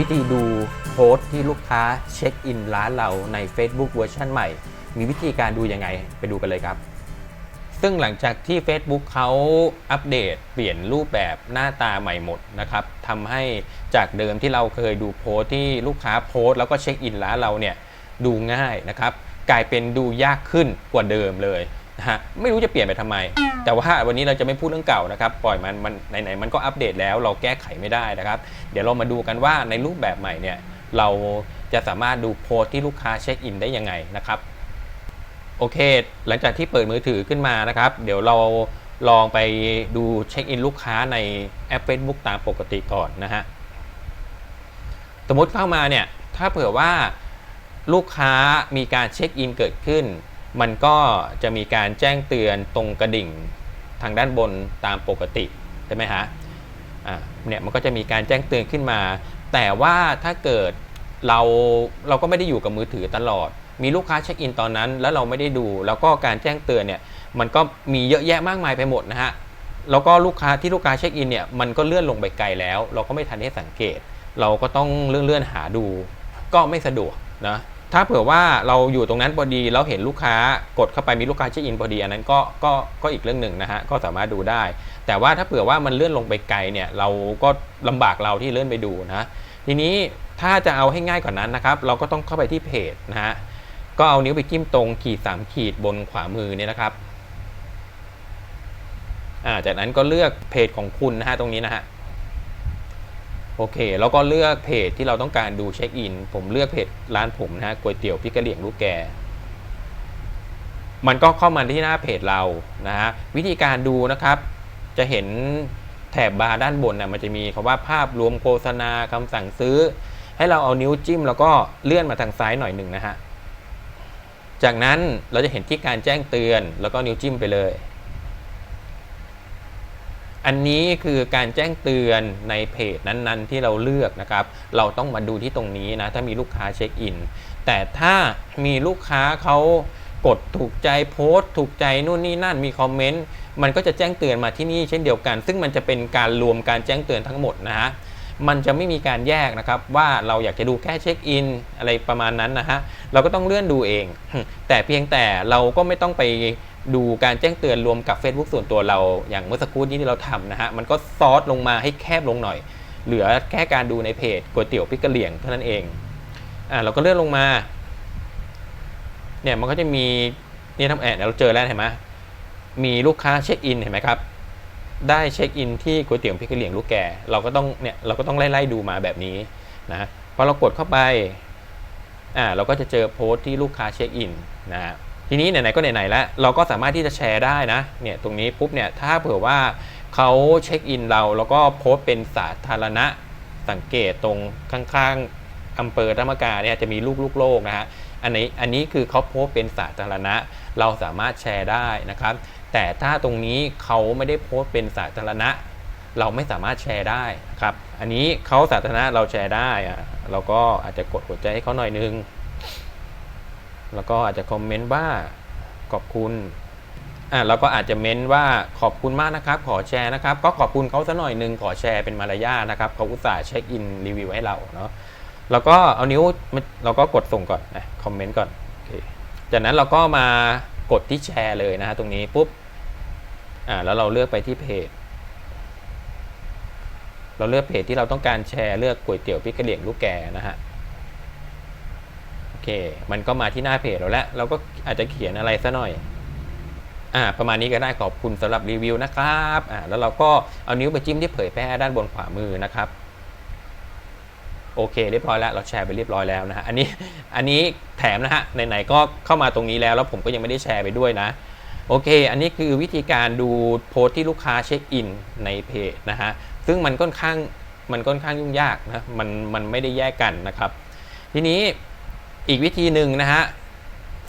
วิธีดูโพสต์ที่ลูกค้าเช็คอินร้านเราใน Facebook เวอร์ชันใหม่ มีวิธีการดูยังไงไปดูกันเลยครับ ซึ่งหลังจากที่ Facebook เขาอัปเดต เปลี่ยนรูปแบบหน้าตาใหม่หมดนะครับทำให้จากเดิมที่เราเคยดูโพสต์ที่ลูกค้าโพสต์แล้วก็เช็คอินร้านเราเนี่ยดูง่ายนะครับ กลายเป็นดูยากขึ้นกว่าเดิมเลย นะฮะไม่รู้จะเปลี่ยนไปทำไม แต่ว่าวันนี้เราจะไม่พูดเรื่องเก่านะครับ ปล่อยมันมันไหนๆมันก็อัปเดตแล้วเราแก้ไขไม่ได้นะครับ เดี๋ยวเรามาดูกันว่าในรูปแบบใหม่เนี่ยเราจะสามารถดูโพสที่ลูกค้าเช็คอินได้ยังไงนะครับโอเค หลังจากที่เปิดมือถือขึ้นมานะครับ เดี๋ยวเราลองไปดูเช็คอินลูกค้าในแอป Facebook ตามปกติก่อนนะฮะสมมติเข้ามาเนี่ยถ้าเผื่อว่าลูกค้ามีการเช็คอินเกิดขึ้น มันก็จะมีการแจ้งเตือนตรงกระดิ่งทางด้านบนตามปกติใช่ไหมฮะเนี่ยมันก็จะมีการแจ้งเตือนขึ้นมา แต่ว่าถ้าเกิดเราเราก็ไม่ได้อยู่กับมือถือตลอด มีลูกค้าเช็คอินตอนนั้น แล้วเราไม่ได้ดู แล้วก็การแจ้งเตือนเนี่ยมันก็มีเยอะแยะมากมายไปหมดนะฮะแล้วก็ลูกค้าที่ลูกค้าเช็คอินเนี่ยมันก็เลื่อนลงไปไกลแล้ว เราก็ไม่ทันได้สังเกต เราก็ต้องเลื่อนเลื่อนๆหาดู ก็ไม่สะดวกนะ ถ้าเผื่อว่าเราอยู่ตรงนั้นพอดีแล้วเห็นลูกค้ากดเข้าไปมีลูกค้าเช็คอินพอดีอันนั้นก็ก็ก็อีกเรื่องหนึ่งนะฮะก็สามารถดูได้ แต่ว่าถ้าเผื่อว่ามันเลื่อนลงไปไกลเนี่ยเราก็ลำบากเราที่เลื่อนไปดูนะทีนี้ถ้าจะเอาให้ง่ายกว่านั้นนะครับเราก็ต้องเข้าไปที่เพจนะฮะก็เอานิ้วไปจิ้มตรงขีด 3 ขีดบนขวามือเนี่ยนะครับอ่าจากนั้นก็เลือกเพจของคุณนะฮะตรงนี้นะฮะ โอเค แล้วก็เลือกเพจที่เราต้องการดูเช็คอิน ผมเลือกเพจร้านผมนะฮะก๋วยเตี๋ยวพี่กะเหลี่ยงลูกแก มันก็เข้ามาที่หน้าเพจเรานะฮะ วิธีการดูนะครับ จะเห็นแถบบาร์ด้านบนนะมันจะมีคำว่าภาพรวมโฆษณาคำสั่งซื้อ ให้เราเอานิ้วจิ้ม แล้วก็เลื่อนมาทางซ้ายหน่อยหนึ่งนะฮะ จากนั้นเราจะเห็นที่การแจ้งเตือน แล้วก็นิ้วจิ้มไปเลย อันนี้คือการแจ้งเตือนในเพจนั้นๆ ที่เราเลือกนะครับ เราต้องมาดูที่ตรงนี้นะ ถ้ามีลูกค้าเช็คอิน แต่ถ้ามีลูกค้าเขากดถูกใจโพสต์ ถูกใจนู่นนี่นั่นมีคอมเมนต์ มันก็จะแจ้งเตือนมาที่นี่เช่นเดียวกัน ซึ่งมันจะเป็นการรวมการแจ้งเตือนทั้งหมดนะฮะ มันจะไม่มีการแยกนะครับ ว่าเราอยากจะดูแค่เช็คอินอะไรประมาณนั้นนะฮะเราก็ต้องเลื่อนดูเอง แต่เพียงแต่เราก็ไม่ต้องไปดูการแจ้งเตือนรวมกับ Facebook ส่วนตัวเราอย่างเมื่อสักครู่นี้ที่เราทำนะฮะมันก็ซอสลงมาให้แคบลงหน่อย เหลือแค่การดูในเพจก๋วยเตี๋ยวพริกกะเหลี่ยงเท่านั้นเองอ่าเราก็เลื่อนลงมาเนี่ยมันก็จะมีเนี่ยทำแอดเราเจอแล้วเห็นไหมมีลูกค้าเช็คอินเห็นไหมครับ ได้เช็คอินที่ก๋วยเตี๋ยวพริกะเหลี่ยงลูกแกเราก็ต้องเนี่ยเราก็ต้องไล่ๆดูมาแบบนี้นะพอเรากดเข้าไปอ่าเราก็จะเจอโพสต์ที่ลูกค้าเช็คอินนะฮะทีนี้ไหนๆก็ไหนๆแล้ว เราก็สามารถที่จะแชร์ได้นะเนี่ยตรงนี้ปุ๊บเนี่ยถ้าเผื่อว่าเขาเช็คอินเราแล้วก็โพสต์เป็นสาธารณะสังเกตตรงข้างๆอำเภอธรรมกาเนี่ยจะมีลูกลูกโลกนะฮะอันนี้อันนี้คือเขาโพสเป็นสาธารณะ เราสามารถแชร์ได้นะครับ แต่ถ้าตรงนี้เขาไม่ได้โพสต์เป็นสาธารณะ เราไม่สามารถแชร์ได้ครับ อันนี้เขาสาธารณะเราแชร์ได้อะเราก็อาจจะกดหัวใจให้เขาหน่อยนึง แล้วก็อาจจะคอมเมนต์ว่าขอบคุณอ่าเราก็อาจจะเม้นว่าขอบคุณมากนะครับ ขอแชร์นะครับ ก็ขอบคุณเขาสัหน่อยนึงขอแชร์เป็นมารยาทนะครับเขาอุตส่าห์เช็คอินรีวิวให้เราเนาะแล้วก็เอานิ้วเราก็กดส่งก่อนนะคอมเมนต์ก่อนจากนั้นเราก็มากดที่แชร์เลยนะฮะตรงนี้ปุ๊บ อ่าแล้วเราเลือกไปที่เพจ เราเลือกเพจที่เราต้องการแชร์เลือกก๋วยเตี๋ยวพริกกะเหลี่ยงลูกแกนะฮะโอเค มันก็มาที่หน้าเพจเราแล้วเราก็อาจจะเขียนอะไรซะหน่อยอ่าประมาณนี้ก็ได้ขอบคุณสำหรับรีวิวนะครับอ่าแล้วเราก็เอานิ้วไปจิ้มที่เผยแพร่ด้านบนขวามือนะครับโอเคเรียบร้อยแล้วเราแชร์ไปเรียบร้อยแล้วนะฮะอันนี้อันนี้แถมนะฮะไหนๆก็เข้ามาตรงนี้แล้วแล้วผมก็ยังไม่ได้แชร์ไปด้วยนะ โอเค อันนี้คือวิธีการดูโพสต์ที่ลูกค้าเช็คอินในเพจนะฮะ ซึ่งมันค่อนข้างมันค่อนข้างยุ่งยากนะ มันมันไม่ได้แยกกันนะครับ ทีนี้อีกวิธีหนึ่งนะฮะ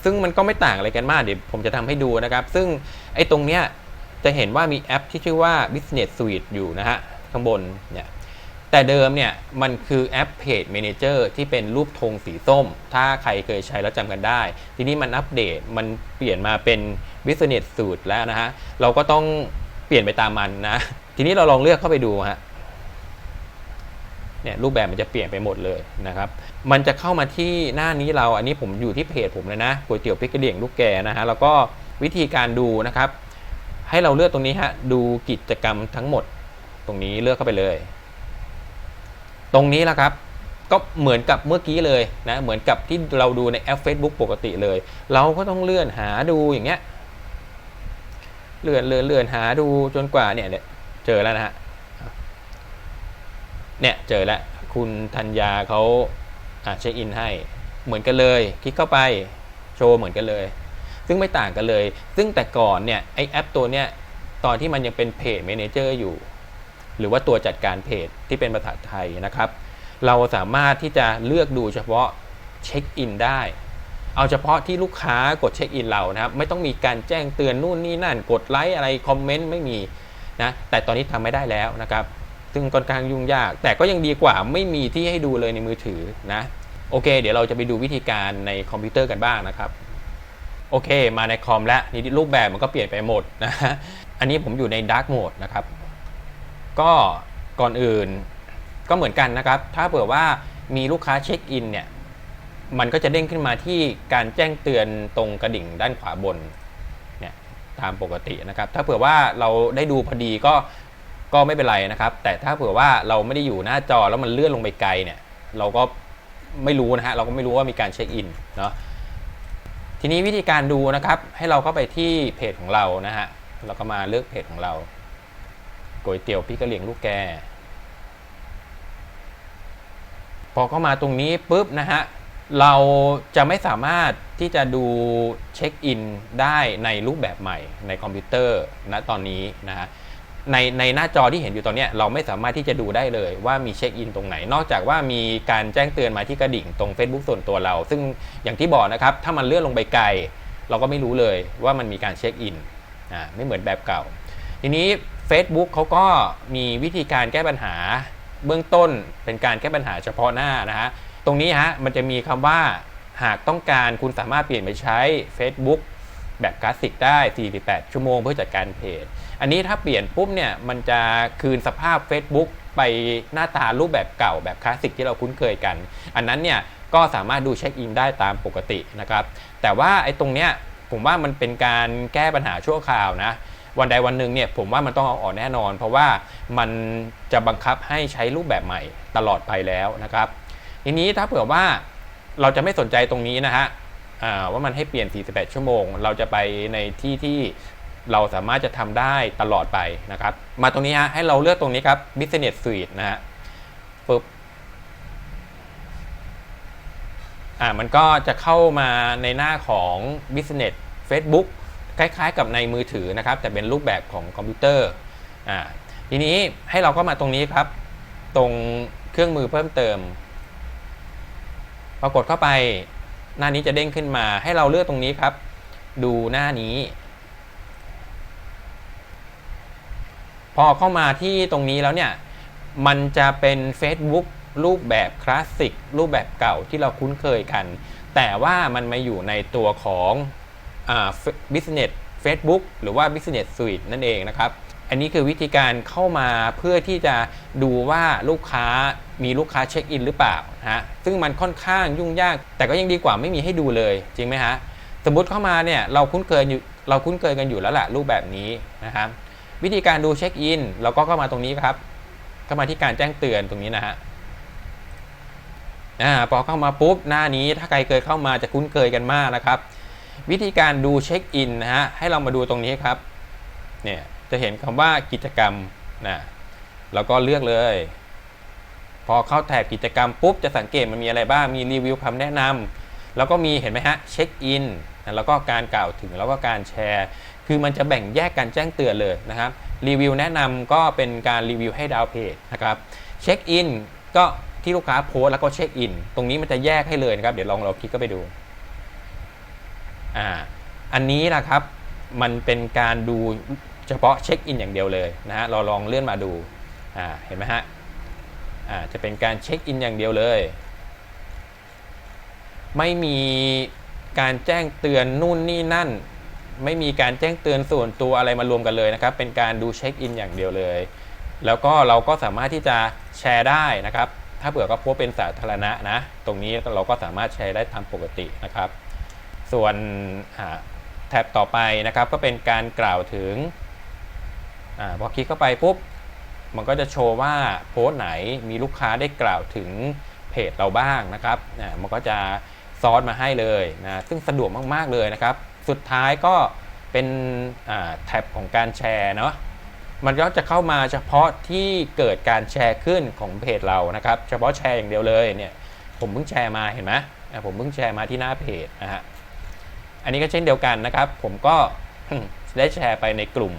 ซึ่งมันก็ไม่ต่างอะไรกันมาก เดี๋ยวผมจะทำให้ดูนะครับ ซึ่งไอ้ตรงเนี้ยจะเห็นว่ามีแอปที่ชื่อว่า Business Suite อยู่นะฮะ ข้างบนเนี่ย แต่เดิมเนี่ยมันคือแอป Page Manager ที่เป็นรูปธงสีส้ม ถ้าใครเคยใช้แล้วจำกันได้ ทีนี้มันอัปเดตมันเปลี่ยนมาเป็น Business Suite แล้วนะฮะ เราก็ต้องเปลี่ยนไปตามมันนะ ทีนี้เราลองเลือกเข้าไปดูฮะเนี่ยรูปแบบมันจะเปลี่ยนไปหมดเลยนะครับ มันจะเข้ามาที่หน้านี้เรา อันนี้ผมอยู่ที่เพจผมเลยนะก๋วยเตี๋ยวพริกกระเหรี่ยงลูกแกนะฮะ แล้วก็วิธีการดูนะครับ ให้เราเลือกตรงนี้ฮะ ดูกิจกรรมทั้งหมด ตรงนี้เลือกเข้าไปเลย ตรงนี้แหละครับ ก็เหมือนกับเมื่อกี้เลยนะเหมือนกับที่เราดูในแอป Facebook ปกติเลย เราก็ต้องเลื่อนหาดูอย่างเงี้ยเลื่อนเลื่อนเลื่อนหาดูจนกว่าเนี่ยเนี่ยเจอแล้วนะฮะเนี่ยเจอแล้วคุณธัญญาเขาอะเช็คอินให้เหมือนกันเลยคลิกเข้าไปโชว์เหมือนกันเลย ซึ่งไม่ต่างกันเลย ซึ่งแต่ก่อนเนี่ยไอแอปตัวเนี้ยตอนที่มันยังเป็นเพจ m ม n เจอร์อยู่ หรือว่าตัวจัดการเพจที่เป็นภาษาไทยนะครับ เราสามารถที่จะเลือกดูเฉพาะเช็คอินได้ เอาเฉพาะที่ลูกค้ากดเช็คอินเรานะครับ ไม่ต้องมีการแจ้งเตือนนู่นนี่นั่น กดไลค์อะไรคอมเมนต์ไม่มีนะแต่ตอนนี้ทำไม่ได้แล้วนะครับ ซึ่งค่อนข้างยุ่งยาก แต่ก็ยังดีกว่าไม่มีที่ให้ดูเลยในมือถือนะโอเค เดี๋ยวเราจะไปดูวิธีการในคอมพิวเตอร์กันบ้างนะครับโอเค มาในคอมแล้วนี่รูปแบบมันก็เปลี่ยนไปหมดนะฮะอันนี้ผมอยู่ในดาร์กโหมดนะครับ ก็ก่อนอื่นก็เหมือนกันนะครับ ถ้าเผื่อว่ามีลูกค้าเช็คอินเนี่ยมันก็จะเด้งขึ้นมาที่การแจ้งเตือนตรงกระดิ่งด้านขวาบนเนี่ยตามปกตินะครับ ถ้าเผื่อว่าเราได้ดูพอดีก็ก็ไม่เป็นไรนะครับ แต่ถ้าเผื่อว่าเราไม่ได้อยู่หน้าจอแล้วมันเลื่อนลงไปไกลเนี่ย เราก็ไม่รู้นะฮะเราก็ไม่รู้ว่ามีการเช็คอินเนาะทีนี้วิธีการดูนะครับ ให้เราเข้าไปที่เพจของเรานะฮะเราก็มาเลือกเพจของเรา ก๋วยเตี๋ยวพี่กะเหลี่ยงลูกแก พอเข้ามาตรงนี้ปุ๊บนะฮะ เราจะไม่สามารถที่จะดูเช็คอินได้ในรูปแบบใหม่ในคอมพิวเตอร์ณตอนนี้นะฮะในในหน้าจอที่เห็นอยู่ตอนนี้เราไม่สามารถที่จะดูได้เลยว่ามีเช็คอินตรงไหน นอกจากว่ามีการแจ้งเตือนมาที่กระดิ่งตรง Facebook ส่วนตัวเรา ซึ่งอย่างที่บอกนะครับ ถ้ามันเลื่อนลงไปไกล เราก็ไม่รู้เลยว่ามันมีการเช็คอินอ่าไม่เหมือนแบบเก่า ทีนี้ Facebook เขาก็มีวิธีการแก้ปัญหาเบื้องต้นเป็นการแก้ปัญหาเฉพาะหน้านะฮะ ตรงนี้ฮะมันจะมีคำว่าหากต้องการคุณสามารถเปลี่ยนไปใช้ Facebook แบบคลาสสิกได้ 48 ชั่วโมงเพื่อจัดการเพจ อันนี้ถ้าเปลี่ยนปุ๊บเนี่ยมันจะคืนสภาพ Facebook ไปหน้าตารูปแบบเก่าแบบคลาสสิกที่เราคุ้นเคยกัน อันนั้นเนี่ยก็สามารถดูเช็คอินได้ตามปกตินะครับ แต่ว่าไอ้ตรงเนี้ยผมว่ามันเป็นการแก้ปัญหาชั่วคราวนะ วันใดวันหนึ่งเนี่ยผมว่ามันต้องเอาออกแน่นอน เพราะว่ามันจะบังคับให้ใช้รูปแบบใหม่ตลอดไปแล้วนะครับทีนี้ถ้าเผื่อว่าเราจะไม่สนใจตรงนี้นะฮะว่ามันให้เปลี่ยน 48 ชั่วโมง เราจะไปในที่ที่เราสามารถจะทำได้ตลอดไปนะครับ มาตรงนี้ฮะให้เราเลือกตรงนี้ครับ Business Suite นะฮะปึ๊บอ่ามันก็จะเข้ามาในหน้าของ Business Facebook คล้ายๆ กับในมือถือนะครับ แต่เป็นรูปแบบของคอมพิวเตอร์อ่าทีนี้ให้เราก็มาตรงนี้ครับ ตรงเครื่องมือเพิ่มเติมปรากฏเข้าไปหน้านี้จะเด้งขึ้นมา ให้เราเลือกตรงนี้ครับ ดูหน้านี้ พอเข้ามาที่ตรงนี้แล้วเนี่ย มันจะเป็น Facebook รูปแบบคลาสสิกรูปแบบเก่าที่เราคุ้นเคยกัน แต่ว่ามันมาอยู่ในตัวของ Business Facebook หรือว่า Business Suite นั่นเองนะครับ อันนี้คือวิธีการเข้ามาเพื่อที่จะดูว่าลูกค้ามีลูกค้าเช็คอินหรือเปล่าฮะซึ่งมันค่อนข้างยุ่งยาก แต่ก็ยังดีกว่าไม่มีให้ดูเลย จริงไหมฮะสมมติเข้ามาเนี่ยเราคุ้นเคยอยู่เราคุ้นเคยกันอยู่แล้วแหละรูปแบบนี้นะครับวิธีการดูเช็คอินเราก็เข้ามาตรงนี้ครับ เข้ามาที่การแจ้งเตือนตรงนี้นะฮะอ่าพอเข้ามาปุ๊บหน้านี้ถ้าใครเคยเข้ามาจะคุ้นเคยกันมากนะครับ วิธีการดูเช็คอินนะฮะให้เรามาดูตรงนี้ครับเนี่ยจะเห็นคำว่ากิจกรรมนะแล้วก็เลือกเลย พอเข้าแถบกิจกรรมปุ๊บจะสังเกตมันมีอะไรบ้างมีรีวิวคำแนะนำแล้วก็มีเห็นไหมฮะเช็คอินแล้วก็การกล่าวถึงแล้วก็การแชร์ คือมันจะแบ่งแยกการแจ้งเตือนเลยนะครับรีวิวแนะนำก็เป็นการรีวิวให้ดาวเพจนะครับเช็คอินก็ที่ลูกค้าโพสแล้วก็เช็คอินตรงนี้มันจะแยกให้เลยนะครับ เดี๋ยวลองเราคลิกเข้าไปดู อ่าอันนี้นะครับมันเป็นการดูเฉพาะเช็คอินอย่างเดียวเลยนะฮะเราลองเลื่อนมาดูอ่าเห็นไหมฮะอ่าจะเป็นการเช็คอินอย่างเดียวเลย ไม่มีการแจ้งเตือนนู่นนี่นั่น ไม่มีการแจ้งเตือนส่วนตัวอะไรมารวมกันเลยนะครับ เป็นการดูเช็คอินอย่างเดียวเลย แล้วก็เราก็สามารถที่จะแชร์ได้นะครับ ถ้าเผื่อก็พสต์เป็นสาธารณะนะ ตรงนี้เราก็สามารถแชร์ได้ตามปกตินะครับ ส่วนแท็บต่อไปนะครับก็เป็นการกล่าวถึงอพอคลิกเข้าไปปุ๊บ มันก็จะโชว์ว่าโพสต์ไหนมีลูกค้าได้กล่าวถึงเพจเราบ้างนะครับมันก็จะซอสมาให้เลยนะซึ่งสะดวกมากๆเลยนะครับ สุดท้ายก็เป็นแท็บของการแชร์เนาะมันก็จะเข้ามาเฉพาะที่เกิดการแชร์ขึ้นของเพจเรานะครับ เฉพาะแชร์อย่างเดียวเลยเนี่ยผมเพิ่งแชร์มาเห็นไหมผมเพิ่งแชร์มาที่หน้าเพจนะฮะ อันนี้ก็เช่นเดียวกันนะครับ ผมก็ได้แชร์ไปในกลุ่ม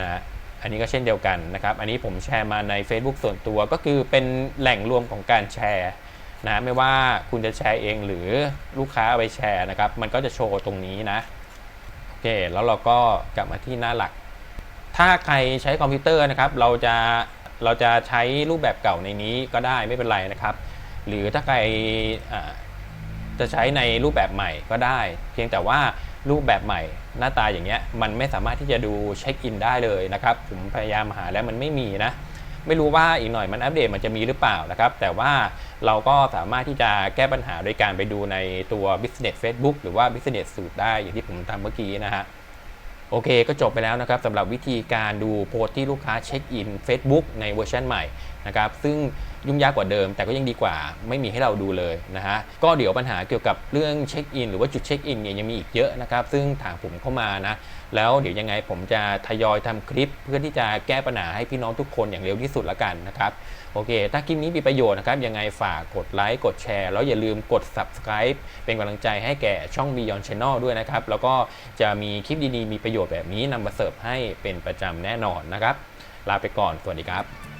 นะอันนี้ก็เช่นเดียวกันนะครับ อันนี้ผมแชร์มาใน Facebook ส่วนตัวก็คือเป็นแหล่งรวมของการแชร์นะไม่ว่าคุณจะแชร์เองหรือลูกค้าเอาไปแชร์นะครับ มันก็จะโชว์ตรงนี้นะโอเคแล้วเราก็กลับมาที่หน้าหลัก ถ้าใครใช้คอมพิวเตอร์นะครับ เราจะเราจะใช้รูปแบบเก่าในนี้ก็ได้ไม่เป็นไรนะครับ หรือถ้าใคร จะใช้ในรูปแบบใหม่ก็ได้ เพียงแต่ว่ารูปแบบใหม่หน้าตาอย่างเงี้ยมันไม่สามารถที่จะดูเช็คอินได้เลยนะครับผมพยายามหาแล้วมันไม่มีนะ ไม่รู้ว่าอีกหน่อยมันอัปเดตมันจะมีหรือเปล่านะครับ แต่ว่าเราก็สามารถที่จะแก้ปัญหาโดยการไปดูในตัว Business Facebook หรือว่า Business Suite ได้อย่างที่ผมทำเมื่อกี้นะฮะ โอเคก็จบไปแล้วนะครับสำหรับวิธีการดูโพสต์ที่ลูกค้าเช็คอิน Facebook ในเวอร์ชันใหม่นะครับซึ่งยุ่งยากกว่าเดิม แต่ก็ยังดีกว่าไม่มีให้เราดูเลยนะฮะก็เดี๋ยวปัญหาเกี่ยวกับเรื่องเช็คอินหรือว่าจุดเช็คอินเนี่ยยังมีอีกเยอะนะครับซึ่งถามผมเข้ามานะแล้วเดี๋ยวยังไงผมจะทยอยทำคลิปเพื่อที่จะแก้ปัญหาให้พี่น้องทุกคนอย่างเร็วที่สุดละกันนะครับ โอเค ถ้าคลิปนี้มีประโยชน์นะครับ ยังไงฝากกดไลค์ กดแชร์ แล้วอย่าลืมกด subscribe เป็นกำลังใจให้แก่ช่อง Beyond Channel ด้วยนะครับ แล้วก็จะมีคลิปดีๆ มีประโยชน์แบบนี้นำมาเสิร์ฟให้เป็นประจำแน่นอนนะครับ ลาไปก่อน สวัสดีครับ